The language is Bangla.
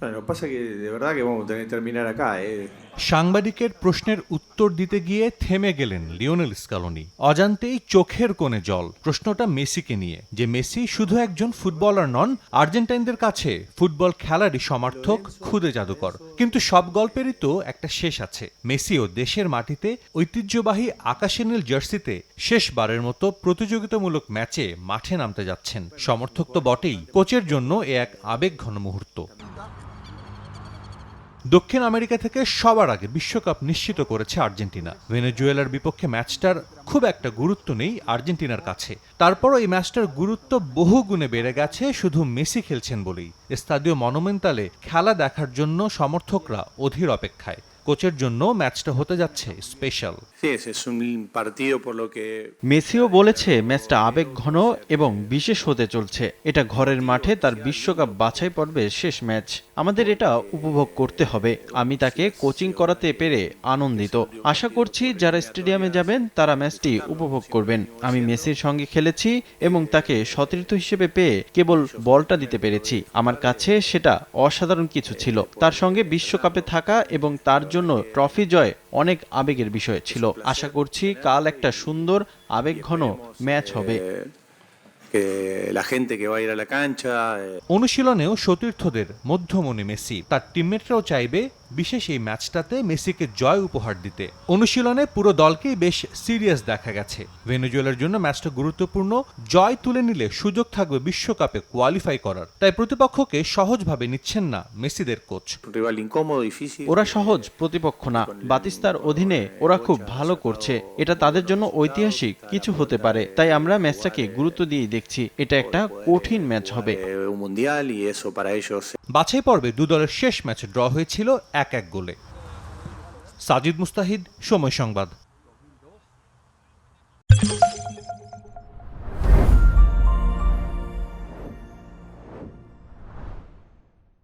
Bueno, pasa que de verdad que vamos a tener que terminar acá. ¿eh? সাংবাদিকের প্রশ্নের উত্তর দিতে গিয়ে থেমে গেলেন লিওনেল স্কালোনি অজান্তেই চোখের কোণে জল প্রশ্নটা মেসিকে নিয়ে যে মেসি শুধু একজন ফুটবলার নন আর্জেন্টাইনদের কাছে ফুটবল খেলারই সমর্থক খুদে জাদুকর কিন্তু সব গল্পেরই তো একটা শেষ আছে। মেসিও দেশের মাটিতে ঐতিহ্যবাহী আকাশে নীল জার্সিতে শেষবারের মতো প্রতিযোগিতামূলক ম্যাচে মাঠে নামতে যাচ্ছেন। সমর্থক তো বটেই, কোচের জন্য এ এক আবেগঘন মুহূর্ত। দক্ষিণ আমেরিকা থেকে সবার আগে বিশ্বকাপ নিশ্চিত করেছে আর্জেন্টিনা। ভেনেজুয়েলার বিপক্ষে ম্যাচটার খুব একটা গুরুত্ব নেই আর্জেন্টিনার কাছে। তারপরও এই ম্যাচটার গুরুত্ব বহু গুণে বেড়ে গেছে, শুধু মেসি খেলছেন বলেই। স্থানীয় মনোমেন্টালে খেলা দেখার জন্য সমর্থকরা অধীর অপেক্ষায়। কোচের জন্য ম্যাচটা হতে যাচ্ছে স্পেশাল। মেসিও বলেছে ম্যাচটা আবেগ ঘন এবং বিশেষ হতে চলছে। এটা ঘরের মাঠে তার বিশ্বকাপ বাছাই পর্বের শেষ ম্যাচ। আমাদের এটা উপভোগ করতে হবে। আমি তাকে কোচিং করাতে পেরে আনন্দিত। আশা করছি যারা স্টেডিয়ামে যাবেন তারা ম্যাচটি উপভোগ করবেন। আমি মেসির সঙ্গে খেলেছি এবং তাকে সতীর্থ হিসেবে পেয়ে কেবল বলটা দিতে পেরেছি। আমার কাছে সেটা অসাধারণ কিছু ছিল। তার সঙ্গে বিশ্বকাপে থাকা এবং তার জন্য ট্রফি জয় অনেক আবেগের বিষয় ছিল। আশা করছি কাল একটা সুন্দর আবেগঘন ম্যাচ হবে। eh, অনুশীলনেও সতীর্থদের মধ্যমণি মেসি তার টিমমেটরাও চাইবে বিশেষ এই ম্যাচটাতে মেসিকে জয় উপহার দিতে। অনুশীলনে পুরো দলকেই বেশ সিরিয়াস দেখা গেছে। ভেনেজুয়েলার জন্য ম্যাচটা গুরুত্বপূর্ণ। জয় তুলে নিলে সুযোগ থাকবে বিশ্বকাপে কোয়ালিফাই করার। তাই প্রতিপক্ষকে সহজভাবে নিচ্ছেন না মেসিদের কোচ. ওরা সহজ প্রতিপক্ষ না। বাতিস্তার অধীনে ওরা খুব ভালো করছে। এটা তাদের জন্য ঐতিহাসিক কিছু হতে পারে। তাই আমরা ম্যাচটাকে গুরুত্ব দিয়ে দেখছি। এটা একটা কঠিন ম্যাচ হবে। বাছাই পর্বে দু দলের শেষ ম্যাচ ড্র হয়েছিল এক এক গোলে। সাজিদ মুস্তাহিদ, সময় সংবাদ।